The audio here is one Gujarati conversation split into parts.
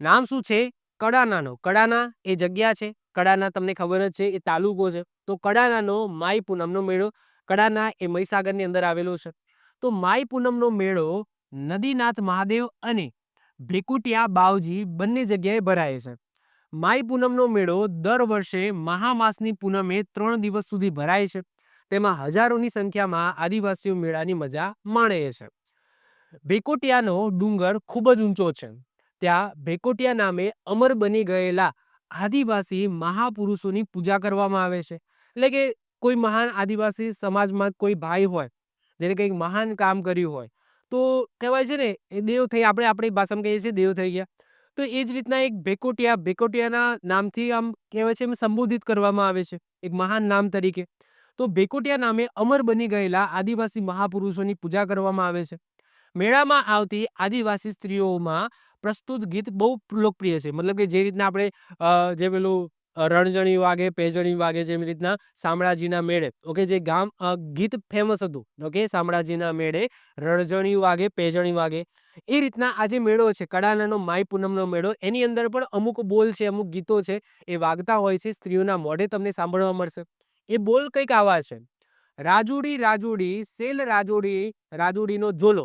નામ શું છે? કડાનાનો. કડાના એ જગ્યા છે. કડાના તમને ખબર જ છે, એ તાલુકો છે. તો કડાનાનો માઈ પૂનમનો મેળો કડાના એ મહીસાગરની અંદર આવેલો છે. તો માઈ પૂનમનો મેળો નદીનાથ મહાદેવ અને ભેકુટિયા બાવજી બંને જગ્યાએ ભરાય છે. માઈ પૂનમનો મેળો દર વર્ષે મહામાસની પૂનમે ત્રણ દિવસ સુધી ભરાય છે. તેમાં હજારોની સંખ્યામાં આદિવાસીઓ મેળાની મજા માણે છે. ભેકોટિયાનો ડુંગર ખૂબ જ ઊંચો છે. ત્યાં ભેકોટિયા નામે અમર બની ગયેલા આદિવાસી મહાપુરુષોની પૂજા કરવામાં આવે છે. એટલે કે કોઈ મહાન આદિવાસી સમાજમાં કોઈ ભાઈ હોય, જેને કંઈક મહાન કામ કર્યું હોય, તો કહેવાય છે ને, એ દેવ થઈ, આપણે આપણી ભાષામાં કહીએ છીએ દેવ થઈ ગયા. તો એ જ રીતના એક ભેકોટિયા, ભેકોટિયાના નામથી આમ કહેવાય છે એમ સંબોધિત કરવામાં આવે છે, એક મહાન નામ તરીકે. તો ભેકોટિયા નામે અમર બની ગયેલા આદિવાસી મહાપુરુષોની પૂજા કરવામાં આવે છે. મેળામાં આવતી આદિવાસી સ્ત્રીઓમાં પ્રસ્તુત ગીત બહુ લોકપ્રિય છે. મતલબ કે જે રીતના આપણે જે પેલું રણજણી વાગે, પેજણી વાગે જેવી રીતના શામળાજીના મેળે ઓકે જે ગામ ગીત ફેમસ હતું ઓકે શામળાજીના મેળે, રણજણી વાગે, પેજણી વાગે, એ રીતના આ જે મેળો છે કડાનાનો માઈ પૂનમનો મેળો, એની અંદર પણ અમુક બોલ છે, અમુક ગીતો છે, એ વાગતા હોય છે, સ્ત્રીઓના મોઢે તમને સાંભળવા મળશે. એ બોલ કંઈક આવા છે. રાજુડી રાજુડી, સેલ રાજુડી, રાજુડીનો ઝોલો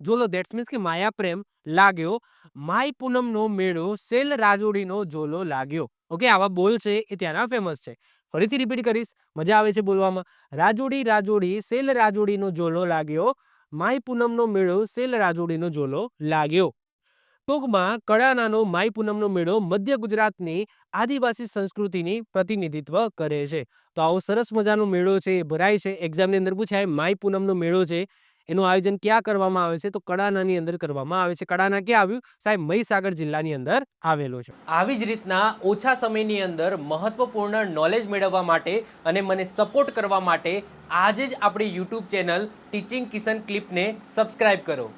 ઝોલો દેટ્સ મીન્સ કે માયા પ્રેમ લાગ્યો માય પૂનમનો મેળો સેલ રાજોડીનો ઝોલો લાગ્યો. ઓકે, આવા બોલ છે, એ ત્યાંના ફેમસ છે. ફરીથી રિપીટ કરીશ, મજા આવે છે બોલવામાં. રાજોડી રાજોડી, સેલ રાજોડીનો ઝોલો લાગ્યો માય પૂનમનો મેળો સેલ રાજોડીનો ઝોલો લાગ્યો. ટૂંકમાં કડાનાનો માય પૂનમનો મેળો મધ્ય ગુજરાતની આદિવાસી સંસ્કૃતિની પ્રતિનિધિત્વ કરે છે. તો આવો સરસ મજાનો મેળો છે, એ ભરાય છે. એક્ઝામની અંદર પૂછાય માય પૂનમનો મેળો છે એનું આયોજન ક્યાં કરવામાં આવે છે? તો કડાનાની અંદર કરવામાં આવે છે. કડાના ક્યાં આવ્યું? સાહેબ, મહીસાગર જિલ્લાની અંદર આવેલો છે. આવી જ રીતના ઓછા સમયની અંદર મહત્વપૂર્ણ નોલેજ મેળવવા માટે અને મને સપોર્ટ કરવા માટે આજે જ આપણી યુટ્યુબ ચેનલ ટીચિંગ કિશન ક્લિપને સબસ્ક્રાઈબ કરો.